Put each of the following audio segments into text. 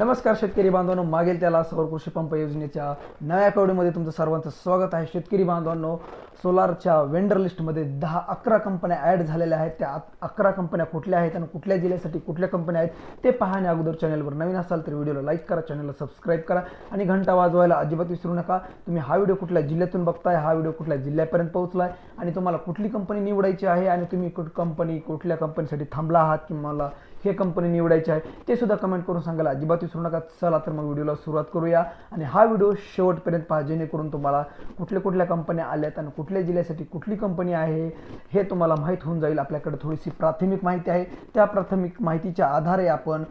नमस्कार शेतकरी बांधवांनो मागेल त्याला सौर कृषी पंप योजनेच्या नव्या कवडीमध्ये तुमचं सर्वांचं स्वागत आहे. शेतकरी बांधवांनो सोलारच्या वेंडर लिस्टमध्ये दहा अकरा कंपन्या ॲड झालेल्या आहेत. त्या अकरा कंपन्या कुठल्या आहेत आणि कुठल्या जिल्ह्यासाठी कुठल्या कंपन्या आहेत ते पाहण्या अगोदर चॅनलवर नवीन असाल तर व्हिडिओला लाईक करा चॅनलला सबस्क्राईब करा आणि घंटा वाजवायला अजिबात विसरू नका. तुम्ही हा व्हिडिओ कुठल्या जिल्ह्यातून बघताय हा व्हिडिओ कुठल्या जिल्ह्यापर्यंत पोहोचलाय आणि तुम्हाला कुठली कंपनी निवडायची आहे आणि तुम्ही कुठ कंपनी कुठल्या कंपनीसाठी थांबला आहात किंवा मला हे कंपनी निवडायची आहे ते सुद्धा कमेंट करून सांगायला अजिबात विसरू नका. चला तर मग व्हिडिओला सुरुवात करूया. आणि हा व्हिडिओ शेवटपर्यंत पहा जेणेकरून तुम्हाला कुठल्या कुठल्या कंपन्या आल्यात आणि कुठल्या जिल्ह्यासाठी कुठली कंपनी आहे हे तुम्हाला माहीत होऊन जाईल. आपल्याकडे थोडीशी प्राथमिक माहिती आहे. त्या प्राथमिक माहितीच्या आधारे आपण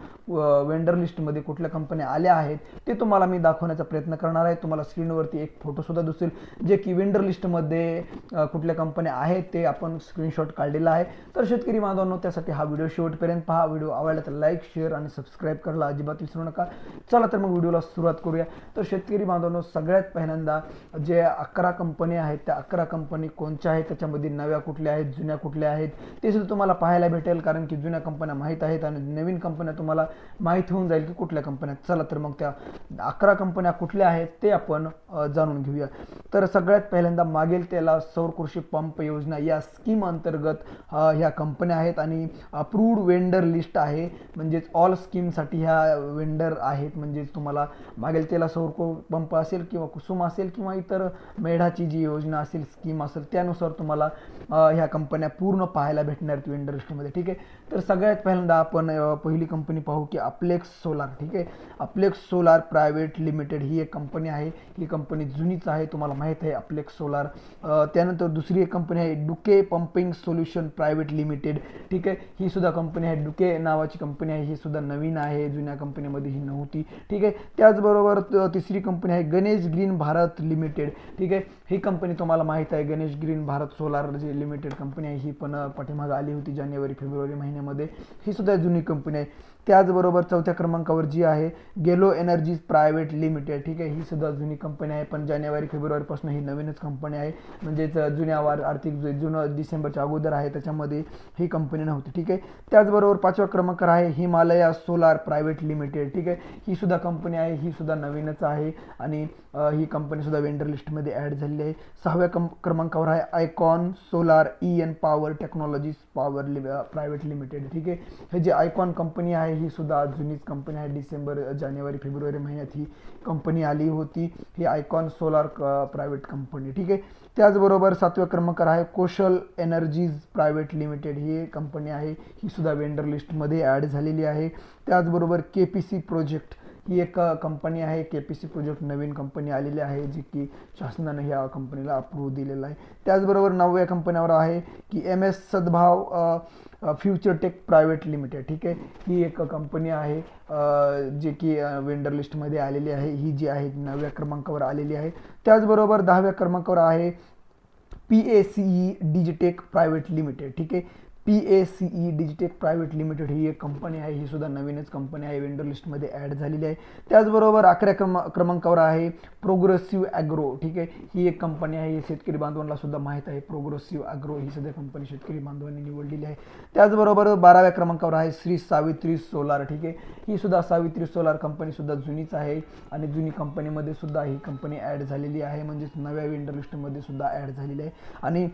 वेंडर लिस्टमध्ये कुठल्या कंपन्या आल्या आहेत ते तुम्हाला मी दाखवण्याचा प्रयत्न करणार आहे. तुम्हाला स्क्रीनवरती एक फोटोसुद्धा दिसेल जे की वेंडर लिस्टमध्ये कुठल्या कंपन्या आहेत ते आपण स्क्रीनशॉट काढलेला आहे. तर शेतकरी बांधवांनो त्यासाठी हा व्हिडिओ शेवटपर्यंत पहा. व्हिडिओ आवडला तर लाईक शेअर आणि सबस्क्राईब करायला अजिबात विसरू नका. चला तर मग व्हिडिओला सुरुवात करूया. तर शेतकरी बांधवांनो सगळ्यात पहिल्यांदा जे अकरा कंपन्या आहेत त्या अकरा कंपनी कोणत्या आहेत? त्याच्यामध्ये नव्या कुठल्या आहेत जुन्या कुठल्या आहेत? ते सुद्धा तुम्हाला पाहायला भेटेल कारण की जुन्या कंपन्या माहीत आहेत आणि नवीन कंपन्या तुम्हाला माहीत होऊन जाईल की कुठल्या कंपन्या चला तर मग त्या अकरा कंपन्या कुठल्या आहेत ते आपण जाणून घेऊया. तर सगळ्यात पहिल्यांदा मागेल त्याला सौर कृषी पंप योजना या स्कीम अंतर्गत ह्या कंपन्या आहेत आणि अप्रूव्ड वेंडर लिस्ट आहे. म्हणजेच ऑल स्कीमसाठी ह्या वेंडर आहेत म्हणजेच तुम्हाला मागेल त्याला सौर पंप असेल किंवा कुसुम असेल किंवा इतर मेढाची जी योजना असेल स्कीम असेल त्यानुसार तुम्हाला ह्या कंपन्या पूर्ण पाहायला भेटणार आहेत इंडस्ट्रीमध्ये ठीक आहे? तर सगळ्यात पहिल्यांदा आपण पहिली कंपनी पाहू की अप्लेक्स सोलार ठीक आहे? अप्लेक्स सोलार प्रायव्हेट लिमिटेड ही एक कंपनी आहे. ही कंपनी जुनीच आहे तुम्हाला माहीत आहे अप्लेक्स सोलार त्यानंतर दुसरी एक कंपनी आहे Duke pumping solution private limited ठीक आहे? ही सुद्धा कंपनी आहे. डुके नावाची कंपनी आहे. ही सुद्धा नवीन आहे जुन्या कंपनीमध्ये ही नव्हती. ठीक आहे? त्याचबरोबर तिसरी कंपनी आहे गणेश ग्रीन भारत लिमिटेड. ठीक आहे? ही कंपनी तुम्हाला माहीत आहे. Ganesh green Bharat solar G limited company आहे ही पण पाठीमागं आली होती जानेवारी फेब्रुवारी महिन्यामध्ये. ही सुद्धा जुनी कंपनी आहे. त्याचबरोबर चौथ्या क्रमांकावर जी आहे गेलो एनर्जीज प्रायव्हेट लिमिटेड. ठीक आहे? ही सुद्धा जुनी कंपनी आहे पण जानेवारी फेब्रुवारीपासून ही नवीनच कंपनी आहे. म्हणजेच जुन्या वार आर्थिक जुनं डिसेंबरच्या अगोदर आहे त्याच्यामध्ये ही कंपनी नव्हती. ठीक आहे? त्याचबरोबर पाचव्या क्रमांकावर आहे हिमालया सोलार प्रायव्हेट लिमिटेड. ठीक आहे. ही सुद्धा कंपनी आहे ही सुद्धा नवीनच आहे आणि ही कंपनी सुद्धा वेंडर लिस्टमध्ये ॲड झालेली आहे. सहाव्या कं क्रमांकावर आहे icon solar E N power technologies power लि प्रायव्हेट लिमिटेड ठीक आहे. हे जे आयकॉन कंपनी आहे ही सुद्धा जुनीच कंपनी आहे. डिसेंबर जानेवारी फेब्रुवारी महिन्यात ही कंपनी आली होती. ही आयकॉन सोलार प्रायव्हेट कंपनी ठीक आहे. त्याचबरोबर सातव्या क्रमांकावर आहे कोशल एनर्जीज प्रायव्हेट लिमिटेड ही कंपनी आहे. ही सुद्धा वेंडर लिस्टमध्ये ॲड झालेली आहे. त्याचबरोबर के पी सी प्रोजेक्ट ही एक कंपनी आहे. के पी सी प्रोजेक्ट नवीन कंपनी आलेली आहे जी की शासनाने ह्या कंपनीला अप्रूव्ह दिलेला आहे. त्याचबरोबर नवव्या कंपन्यावर आहे की M S Sadbhav future tech private limited. ठीक आहे? ही एक कंपनी आहे जे की वेंडर लिस्टमध्ये आलेली आहे. ही जी आहे नवव्या क्रमांकावर आलेली आहे. त्याचबरोबर दहाव्या क्रमांकावर आहे P A C E digitech private limited. ठीक आहे? P A C E digitech private limited ही एक कंपनी आहे ही सुद्धा नवीनच कंपनी आहे वेंडर लिस्टमध्ये ॲड झालेली आहे. त्याचबरोबर अकरा क्रम क्रमांकावर आहे प्रोग्रेसिव्ह ॲग्रो ठीक आहे? ही एक कंपनी आहे शेतकरी बांधवांना सुद्धा माहीत आहे. प्रोग्रेसिव्ह ॲग्रो ही सध्या कंपनी शेतकरी बांधवांनी निवडलेली आहे. त्याचबरोबर बाराव्या क्रमांकावर आहे श्री सावित्री सोलार ठीक आहे? ही सुद्धा सावित्री सोलार कंपनीसुद्धा जुनीच आहे आणि जुनी कंपनीमध्ये सुद्धा ही कंपनी ॲड झालेली आहे म्हणजेच नव्या वेंडर लिस्टमध्ये सुद्धा ॲड झालेली आहे. आणि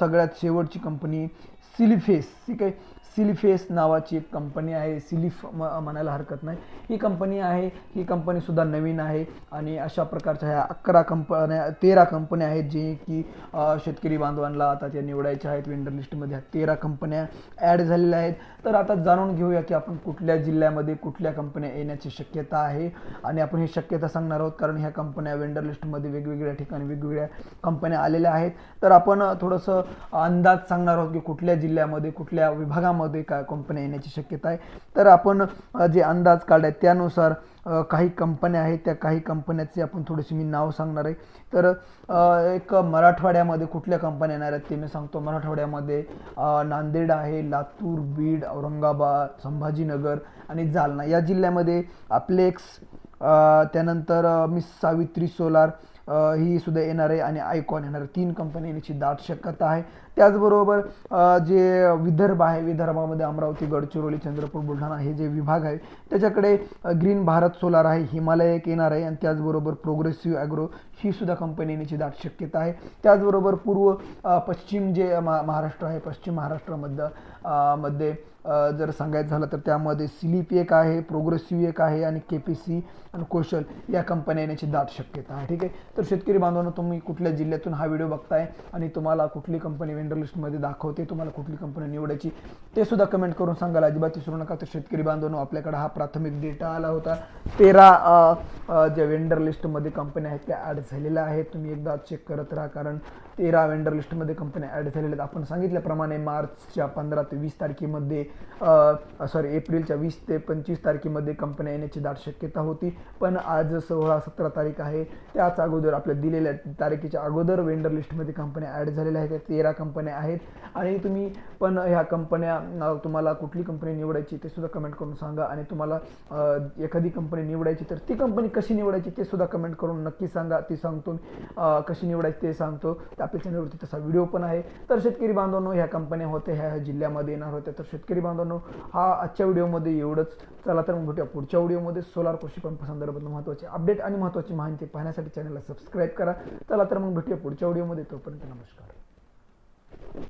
सगळ्यात शेवटची कंपनी सिलिफेस ठीक आहे सिलिफेस नावाची एक कंपनी आहे. सिलिफ म म्हणायला हरकत नाही. ही कंपनी आहे. ही कंपनीसुद्धा नवीन आहे. आणि अशा प्रकारच्या ह्या अकरा कंपन्या तेरा कंपन्या आहेत जे की शेतकरी बांधवांना आता त्या निवडायच्या आहेत वेंडर लिस्टमध्ये ह्या तेरा कंपन्या ॲड झालेल्या आहेत. तर आता जाणून घेऊया की आपण कुठल्या जिल्ह्यामध्ये कुठल्या कंपन्या येण्याची शक्यता आहे. आणि आपण ही शक्यता सांगणार आहोत कारण ह्या कंपन्या वेंडर लिस्टमध्ये वेगवेगळ्या ठिकाणी वेगवेगळ्या कंपन्या आलेल्या आहेत. तर आपण थोडंसं अंदाज सांगणार आहोत की कुठल्या जिल्ह्यामध्ये कुठल्या विभागामध्ये काय कंपन्या येण्याची शक्यता आहे? तर आपण जे अंदाज काढाय त्यानुसार काही कंपन्या आहेत त्या काही कंपन्याचे आपण थोडीशी मी नाव सांगणार आहे. तर एक मराठवाड्यामध्ये कुठल्या कंपन्या येणार आहेत ते मी सांगतो. मराठवाड्यामध्ये नांदेड आहे लातूर बीड औरंगाबाद संभाजीनगर आणि जालना. या जिल्ह्यामध्ये आपले एक त्यानंतर मिस सावित्री सोलार ही सुद्धा येणार आहे आणि आयकॉन येणार आहे. तीन कंपनी येण्याची दाट शक्यता आहे त्याचबरोबर जे विदर्भ आहे विदर्भामध्ये अमरावती गडचिरोली चंद्रपूर बुलढाणा हे जे विभाग आहे त्याच्याकडे ग्रीन भारत सोलार आहे हिमालय एक येणार आहे आणि त्याचबरोबर प्रोग्रेसिव्ह ॲग्रो ही सुद्धा कंपनी येण्याची दाट शक्यता आहे त्याचबरोबर पूर्व पश्चिम जे महा महाराष्ट्र आहे पश्चिम महाराष्ट्रामध्ये मध्ये जर सांगायचं झालं तर त्यामध्ये सिलिप एक आहे प्रोग्रेसिव्ह एक आहे आणि के पी सी आणि कौशल या कंपन्या येण्याची दाट शक्यता आहे. ठीक आहे? तर शेतकरी बांधवांना तुम्ही कुठल्या जिल्ह्यातून हा व्हिडिओ बघताय आणि तुम्हाला कुठली कंपनी वेंडर लिस्टमध्ये दाखवते तुम्हाला कुठली कंपनी निवडायची ते सुद्धा कमेंट करून सांगायला अजिबात विसरू नका. तर शेतकरी बांधवांनो आपल्याकडे हा प्राथमिक डेटा आला होता. तेरा ज्या वेंडर लिस्टमध्ये कंपन्या आहेत त्या ॲड झालेल्या आहेत. तुम्ही एकदा चेक करत राहा कारण तेरा वेंडर लिस्टमध्ये कंपन्या ॲड झालेल्या आहेत. आपण सांगितल्याप्रमाणे मार्चच्या पंधरा ते वीस तारखेमध्ये सॉरी एप्रिलच्या वीस ते पंचवीस तारखेमध्ये कंपन्या येण्याची दाट शक्यता होती. पण आज सोळा सतरा तारीख आहे. त्याच अगोदर आपल्या दिलेल्या तारखेच्या अगोदर वेंडर लिस्टमध्ये कंपन्या ॲड झालेल्या आहेत. तेरा कंपन्या आहेत. आणि तुम्ही पण ह्या कंपन्या तुम्हाला कुठली कंपनी निवडायची ते सुद्धा कमेंट करून सांगा. आणि तुम्हाला एखादी कंपनी निवडायची तर ती कंपनी कशी निवडायची ते सुद्धा कमेंट करून नक्की सांगा. ती सांगतो कशी निवडायची ते सांगतो. आपल्या चॅनलवरती तसा व्हिडिओ पण आहे. तर शेतकरी बांधवांनो ह्या कंपन्या होत्या. ह्या जिल्ह्यामध्ये येणार होत्या. तर शेतकरी शेतकरी बांधवांनो हा आजच्या व्हिडिओमध्ये एवढंच. चला तर मग भेटूया पुढच्या व्हिडिओमध्ये. सोलार कृषी पंप संदर्भात महत्त्वाचे अपडेट आणि महत्त्वाची माहिती पाहण्यासाठी चॅनलला सबस्क्राईब करा. चला तर मग भेटूया पुढच्या व्हिडिओमध्ये. तोपर्यंत नमस्कार.